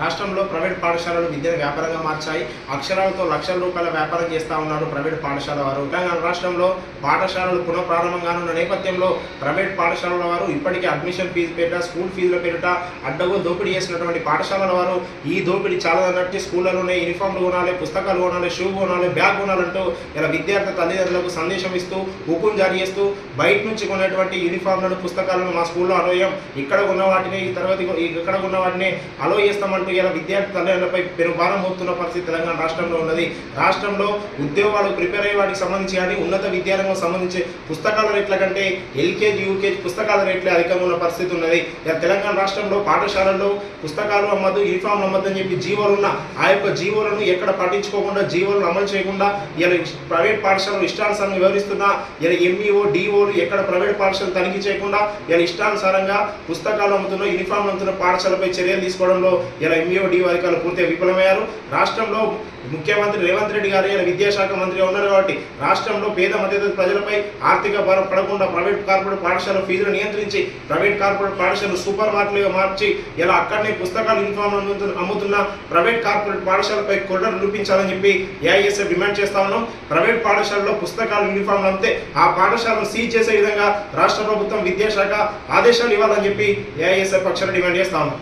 రాష్ట్రంలో ప్రైవేట్ పాఠశాలలు విద్యను వ్యాపారంగా మార్చాయి. అక్షరాలతో లక్షల రూపాయల వ్యాపారం చేస్తా ఉన్నారు ప్రైవేట్ పాఠశాల వారు. తెలంగాణ రాష్ట్రంలో పాఠశాలలు పునఃప్రారంభం కానున్న నేపథ్యంలో ప్రైవేట్ పాఠశాలల వారు ఇప్పటికే అడ్మిషన్ ఫీజు పేరిట స్కూల్ ఫీజుల పేరిట అడ్డగో దోపిడీ చేసినటువంటి పాఠశాలల వారు ఈ దోపిడీ చాలా అన్నట్టు స్కూళ్ళలోనే యూనిఫామ్లు కొనాలి పుస్తకాలు కొనాలి షూ కొనాలి బ్యాగ్ కొనాలంటూ ఇలా విద్యార్థి తల్లిదండ్రులకు సందేశం ఇస్తూ హుకుం జారీ చేస్తూ బయట నుంచి కొనేటువంటి యూనిఫామ్లను పుస్తకాలను మా స్కూల్లో అలోయం. ఇక్కడ ఉన్న వాటిని ఈ తర్వాత ఇక్కడ ఉన్న వాటిని అలో చేస్తామంటే ఇలా విద్యార్థి తల్లిదండ్రులపై పెనుభారం మోపుతున్న పరిస్థితి తెలంగాణ రాష్ట్రంలో ఉన్నది. రాష్ట్రంలో ఉద్యోగాలు ప్రిపేర్ అయ్యే వాటికి సంబంధించి కానీ ఉన్నత విద్యారంగం సంబంధించి పుస్తకాల రేట్ల కంటే ఎల్కేజీ యూకేజీ పుస్తకాల రేట్లే అధికంగా ఉన్న పరిస్థితి ఉన్నది. తెలంగాణ రాష్ట్రంలో పాఠశాలల్లో పుస్తకాలు అమ్మద్దు యూనిఫామ్లు అమ్మద్దు అని చెప్పి జీవోలు ఉన్న ఆ యొక్క జీవోలను ఎక్కడ పట్టించుకోకుండా జీవోలను అమలు చేయకుండా ఇలా ప్రైవేట్ పాఠశాలలు ఇష్టానుసారంగా వివరిస్తున్నా ఇలా ఎంఈఓ డిఓలు ఎక్కడ ప్రైవేట్ పాఠశాలలు తనిఖీ చేయకుండా ఇలా ఇష్టానుసారంగా పుస్తకాలు అమ్ముతున్న యూనిఫామ్లు అమ్ముతున్న పాఠశాలపై చర్యలు తీసుకోవడంలో ఇలా ఎంఈఓ డి అధికారులు పూర్తిగా విఫలమయ్యారు. రాష్ట్రంలో ముఖ్యమంత్రి రేవంత్ రెడ్డి గారు ఇలా విద్యాశాఖ మంత్రిగా ఉన్నారు కాబట్టి రాష్ట్రంలో పేద మధ్యతరగతి ప్రజలపై ఆర్థిక భారం పడకుండా ప్రైవేట్ కార్పొరేట్ పాఠశాల ఫీజులు నియంత్రించి ప్రైవేట్ కార్పొరేట్ పాఠశాలలు సూపర్ మార్కెట్లుగా మార్చి ఇలా అక్కడనే పుస్తకాలు యూనిఫామ్ అమ్ముతున్న ప్రైవేట్ కార్పొరేట్ పాఠశాలపై కొర్డలు నిరూపించాలని చెప్పి ఏఐఎస్ఎఫ్ డిమాండ్ చేస్తా ఉన్నాం. ప్రైవేట్ పాఠశాలలో పుస్తకాలు యూనిఫామ్లు అమ్మితే ఆ పాఠశాలను సీజ్ చేసే విధంగా రాష్ట్ర ప్రభుత్వం విద్యాశాఖ ఆదేశాలు ఇవ్వాలని చెప్పి ఏఐఎస్ఎఫ్ పక్షాలు డిమాండ్ చేస్తా ఉన్నాం.